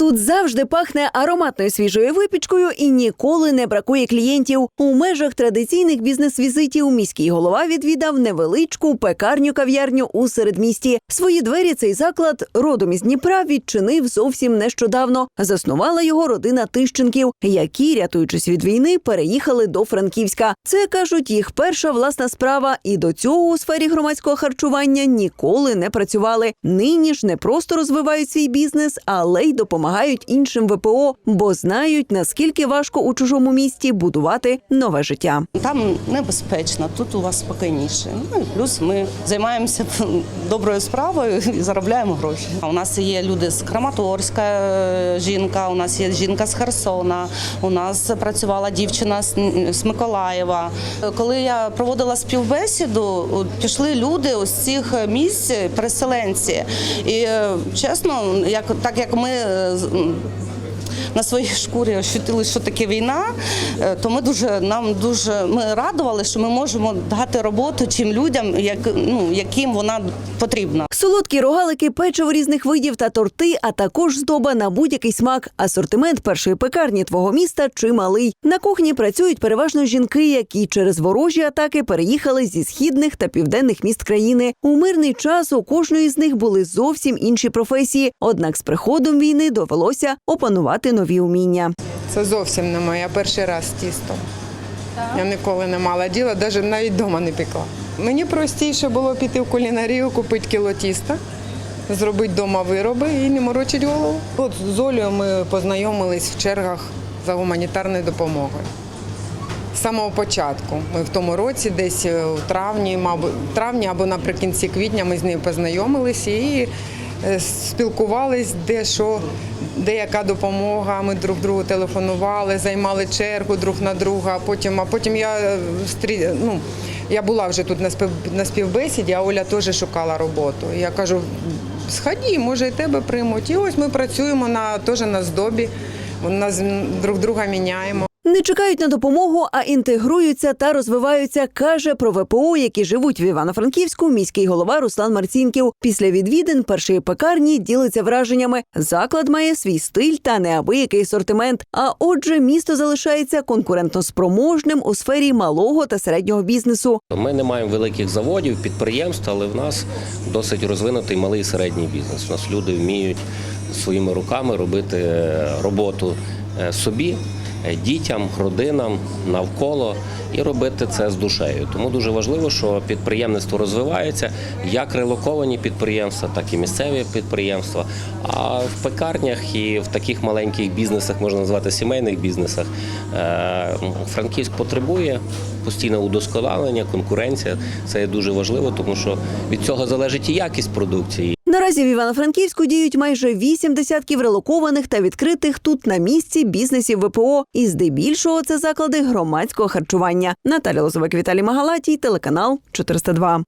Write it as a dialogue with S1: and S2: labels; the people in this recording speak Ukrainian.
S1: Тут завжди пахне ароматною свіжою випічкою і ніколи не бракує клієнтів. У межах традиційних бізнес-візитів міський голова відвідав невеличку пекарню кав'ярню у середмісті. Свої двері цей заклад родом із Дніпра відчинив зовсім нещодавно. Заснувала його родина Тищенків, які, рятуючись від війни, переїхали до Франківська. Це кажуть їх перша власна справа, і до цього у сфері громадського харчування ніколи не працювали. Нині ж не просто розвивають свій бізнес, але й допомагають іншим ВПО, бо знають наскільки важко у чужому місті будувати нове життя.
S2: Там небезпечно, тут у вас спокійніше. Ну і плюс ми займаємося доброю справою і заробляємо гроші. У нас є люди з Краматорська, е, жінка, у нас є жінка з Херсона, у нас працювала дівчина з Миколаєва. Коли я проводила співбесіду, пішли люди з цих місць, переселенці. І е, чесно, як так як ми 是嗯。На своїй шкурі ощутили, що таке війна, е, то ми дуже нам дуже ми радували, що ми можемо дати роботу тим людям, як ну яким вона потрібна.
S1: Солодкі рогалики, печиво різних видів та торти, а також здоба на будь-який смак. Асортимент першої пекарні твого міста чималий. На кухні працюють переважно жінки, які через ворожі атаки переїхали зі східних та південних міст країни. У мирний час у кожної з них були зовсім інші професії. Однак з приходом війни довелося опанувати нові уміння.
S3: Це зовсім не моє. Перший раз з тістом. Я ніколи не мала діла, навіть навіть вдома не пекла. Мені простіше було піти в кулінарію, купити кіло тіста, зробити вдома вироби і не морочити голову. От з Олею ми познайомились в чергах за гуманітарною допомогою. З самого початку. Ми в тому році, десь у травні, мабуть, травні або наприкінці квітня ми з нею познайомилися спілкувались, де що, де яка допомога. Ми друг другу телефонували, займали чергу друг на друга. А потім, а потім я е, ну, я була вже тут на співбесіді, а Оля теж шукала роботу. Я кажу, сході, може і тебе приймуть. І ось ми працюємо на теж на здобі. Нас друг друга міняємо.
S1: Не чекають на допомогу, а інтегруються та розвиваються, каже про ВПО, які живуть в Івано-Франківську, міський голова Руслан Марцінків. Після відвідин першої пекарні ділиться враженнями. Заклад має свій стиль та неабиякий асортимент. А отже, місто залишається конкурентноспроможним у сфері малого та середнього бізнесу.
S4: Ми не маємо великих заводів, підприємств, але в нас досить розвинутий малий і середній бізнес. У нас люди вміють своїми руками робити е, роботу е, собі, дітям, родинам навколо і робити це з душею. Тому дуже важливо, що підприємництво розвивається, як релоковані підприємства, так і місцеві підприємства. А в пекарнях і в таких маленьких бізнесах, можна назвати сімейних бізнесах, е, Франківськ потребує постійне удосконалення, конкуренція. Це є дуже важливо, тому що від цього залежить і якість продукції.
S1: Наразі в Івано-Франківську діють майже вісім десятків релокованих та відкритих тут на місці бізнесів ВПО. І здебільшого це заклади громадського харчування. Наталя Лозовик, Віталій Магалатій, телеканал 402.